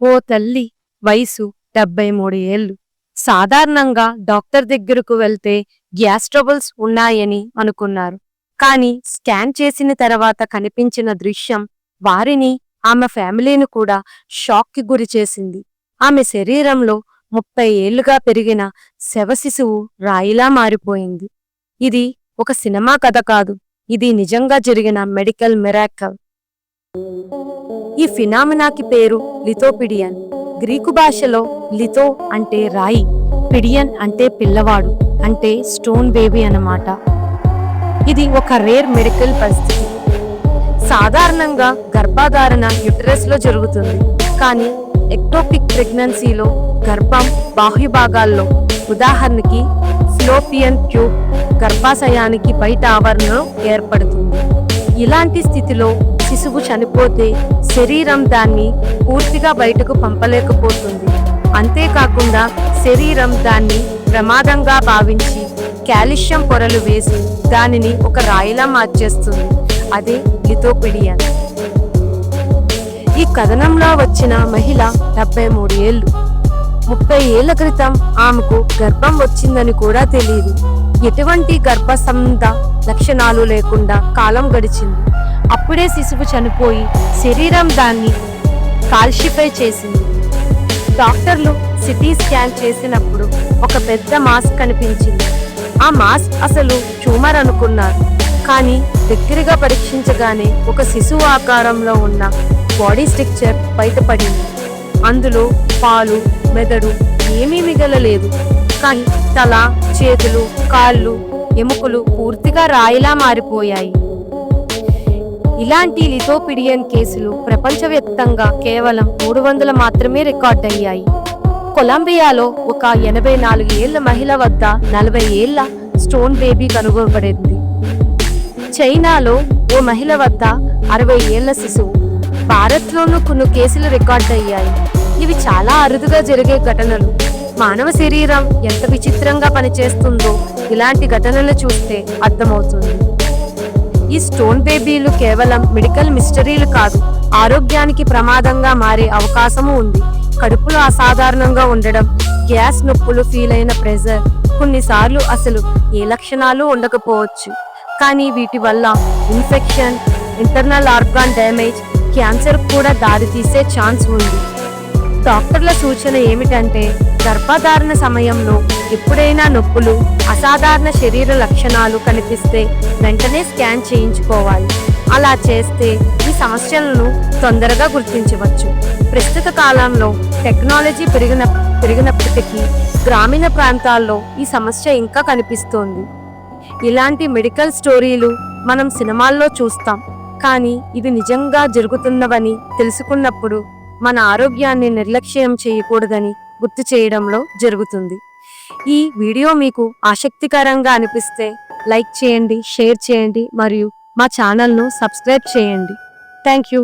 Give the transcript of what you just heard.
ఓ తల్లి వయసు డెబ్బై మూడు ఏళ్ళు. సాధారణంగా డాక్టర్ దగ్గరకు వెళ్తే గ్యాస్ ట్రబుల్స్ ఉన్నాయని అనుకున్నారు. కానీ స్కాన్ చేసిన తర్వాత కనిపించిన దృశ్యం వారిని ఆమె ఫ్యామిలీని కూడా షాక్కి గురి చేసింది. ఆమె శరీరంలో ముప్పై ఏళ్ళుగా పెరిగిన శవ శిశువు రాయిలా మారిపోయింది. ఇది ఒక సినిమా కథ కాదు. ఇది నిజంగా జరిగిన మెడికల్ మిరాకల్. ఈ ఫినామినాకి పేరు లిథోపిడియన్. గ్రీకు భాషలో లిథో అంటే రాయి పిడియన్ అంటే పిల్లవాడు అంటే స్టోన్ బేబీ అన్నమాట. ఇది ఒక రేర్ మెడికల్ పరిస్థితి. సాధారణంగా గర్భధారణ యుటరస్లో జరుగుతుంది. కానీ ఎక్టోపిక్ ప్రెగ్నెన్సీలో గర్భం బాహ్య భాగాల్లో ఉదాహరణకి స్లోపియన్ ట్యూబ్ గర్భాశయానికి బయట ఆవరణలో ఏర్పడుతుంది. ఇలాంటి స్థితిలో శిశువు చనిపోతే శరీరం దాన్ని పూర్తిగా బయటకు పంపలేకపోతుంది. అంతేకాకుండా శరీరం దాన్ని ప్రమాదంగా భావించి కాల్షియం పొరలు వేసి దానిని ఒక రాయిలా మార్చేస్తుంది. అదే లిథోపిడియన్ ఈ కథనంలో వచ్చిన మహిళ డెబ్బై మూడు ఏళ్ళు. ముప్పై ఏళ్ళ క్రితం ఆమెకు గర్భం వచ్చిందని కూడా తెలియదు. ఎటువంటి గర్భసంధ లక్షణాలు లేకుండా కాలం గడిచింది. అప్పుడే శిశువు చనిపోయి శరీరం దాన్ని కాల్షిఫై చేసింది. డాక్టర్లు సిటీ స్కాన్ చేసినప్పుడు ఒక పెద్ద మాస్క్ కనిపించింది. ఆ మాస్క్ అసలు ట్యూమర్ అనుకున్నారు. కానీ దగ్గరగా పరీక్షించగానే ఒక శిశువు ఆకారంలో ఉన్న బాడీ స్ట్రక్చర్ బయటపడింది. అందులో పాలు మెదడు ఏమీ మిగలలేదు. కానీ తల చేతులు కాళ్ళు ఎముకలు పూర్తిగా రాయిలా మారిపోయాయి. ఇలాంటి లిథోపిడియన్ కేసులు ప్రపంచవ్యాప్తంగా కేవలం మూడు వందల మాత్రమే రికార్డ్ అయ్యాయి. కొలంబియాలో ఒక ఎనభై నాలుగు ఏళ్ళ మహిళ వద్ద నలభై ఏళ్ళ స్టోన్ బేబీ కనుగొనబడింది. చైనాలో ఓ మహిళ వద్ద అరవై ఏళ్ళ శిశువు. భారత్లోనూ కొన్ని కేసులు రికార్డ్ అయ్యాయి. ఇవి చాలా అరుదుగా జరిగే ఘటనలు. మానవ శరీరం ఎంత విచిత్రంగా పనిచేస్తుందో ఇలాంటి ఘటనలు చూస్తే అర్థమవుతుంది. ఈ స్టోన్ బేబీలు కేవలం మెడికల్ మిస్టరీలు కాదు ఆరోగ్యానికి ప్రమాదంగా మారే అవకాశము ఉంది. కడుపులో అసాధారణంగా ఉండడం గ్యాస్ నొప్పులు ఫీల్ అయిన ప్రెజర్ కొన్నిసార్లు అసలు ఏ లక్షణాలు ఉండకపోవచ్చు. కానీ వీటి వల్ల infection internal organ damage cancer కూడా దారితీసే ఛాన్స్ ఉంది. డాక్టర్ల సూచన ఏమిటంటే గర్భధారణ సమయంలో ఎప్పుడైనా నొప్పులు అసాధారణ శరీర లక్షణాలు కనిపిస్తే వెంటనే స్కాన్ చేయించుకోవాలి. అలా చేస్తే ఈ సమస్యలను తొందరగా గుర్తించవచ్చు. ప్రస్తుత కాలంలో టెక్నాలజీ పెరిగిన పెరిగినప్పటికీ గ్రామీణ ప్రాంతాల్లో ఈ సమస్య ఇంకా కనిపిస్తోంది. ఇలాంటి మెడికల్ స్టోరీలు మనం సినిమాల్లో చూస్తాం. కానీ ఇది నిజంగా జరుగుతున్నవని తెలుసుకున్నప్పుడు మన ఆరోగ్యాన్ని నిర్లక్ష్యం చేయకూడదని గుర్తు చేయడంలో జరుగుతుంది. ఈ వీడియో మీకు ఆసక్తికరంగా అనిపిస్తే లైక్ చేయండి షేర్ చేయండి మరియు మా ఛానల్ను సబ్స్క్రైబ్ చేయండి. Thank you.